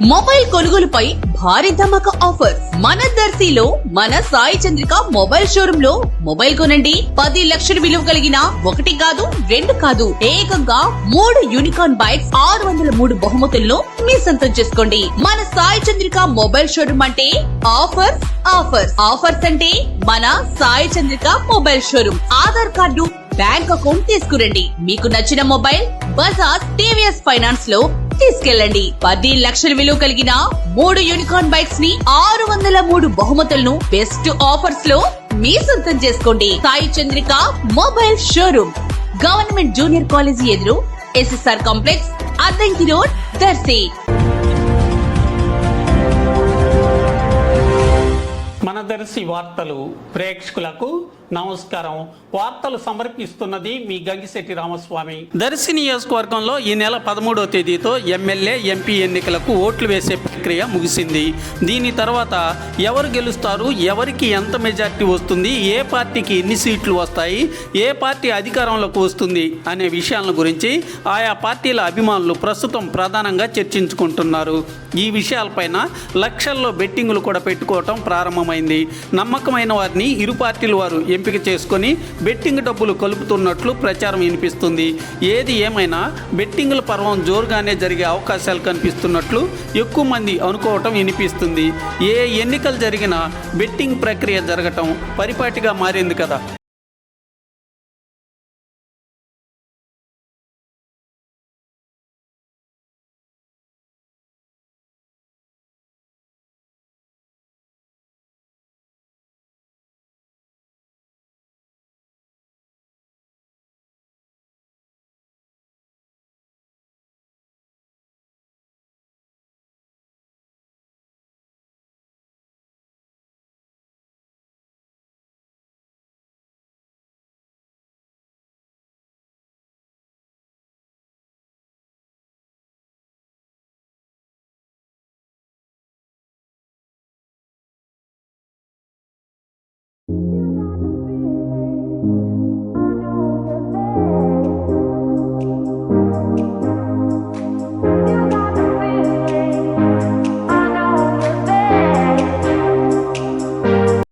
Mobile కొనుగోలుపై భారీ ధమాకా offer. మన దర్శిలో మన సాయి చంద్రిక మొబైల్ షోరూమ్లో మొబైల్ కొనండి. పది లక్షల విలువ కలిగిన ఒకటి కాదు రెండు కాదు ఏకంగా మూడు యూనికార్న్ బైక్స్ ఆరు వందల మూడు బహుమతులను మీ సొంతం చేసుకోండి. మన సాయి చంద్రిక మొబైల్ షోరూమ్ అంటే ఆఫర్స్ ఆఫర్స్. ఆఫర్స్ అంటే మన Sai Chandrika mobile showroom Aadhaar card bank account తీసుకురండి. మీకు నచ్చిన మొబైల్ బజాజ్ టీవీఎస్ ఫైనాన్స్లో తీసుకెళ్ళండి. పది లక్షల విలువ కలిగిన మూడు యూనికార్న్ బైక్స్ని ఆరు వందల మూడు బహుమతులను బెస్ట్ ఆఫర్స్లో మీ సొంతం చేసుకోండి. Sai Chandrika mobile showroom. Government junior college ఎదురు SSR complex Addanki road Darsi. మన దర్శి వార్తలు ప్రేక్షకులకు నమస్కారం. వార్తలు సమర్పిస్తున్నది మీ గంగిశెట్టి రామస్వామి. దర్శి నియోజకవర్గంలో ఈ నెల పదమూడవ తేదీతో ఎమ్మెల్యే ఎంపీ ఎన్నికలకు ఓట్లు వేసే ప్రక్రియ ముగిసింది. దీని తర్వాత ఎవరు గెలుస్తారు ఎవరికి ఎంత మెజార్టీ వస్తుంది ఏ పార్టీకి ఎన్ని సీట్లు వస్తాయి ఏ పార్టీ అధికారంలోకి వస్తుంది అనే విషయాల గురించి ఆయా పార్టీల అభిమానులు ప్రస్తుతం ప్రధానంగా చర్చించుకుంటున్నారు. ఈ విషయాలపైన లక్షల్లో బెట్టింగులు కూడా పెట్టుకోవటం ప్రారంభమైంది. నమ్మకమైన వారిని ఇరు పార్టీల వారు ఎంపిక చేసుకొని బెట్టింగ్ డబ్బులు కలుపుతున్నట్లు ప్రచారం వినిపిస్తుంది. ఏది ఏమైనా బెట్టింగుల పర్వం జోరుగానే జరిగే అవకాశాలు కనిపిస్తున్నట్లు ఎక్కువ మంది అనుకోవటం వినిపిస్తుంది. ఏ ఎన్నికలు జరిగినా బెట్టింగ్ ప్రక్రియ జరగటం పరిపాటిగా మారింది కదా.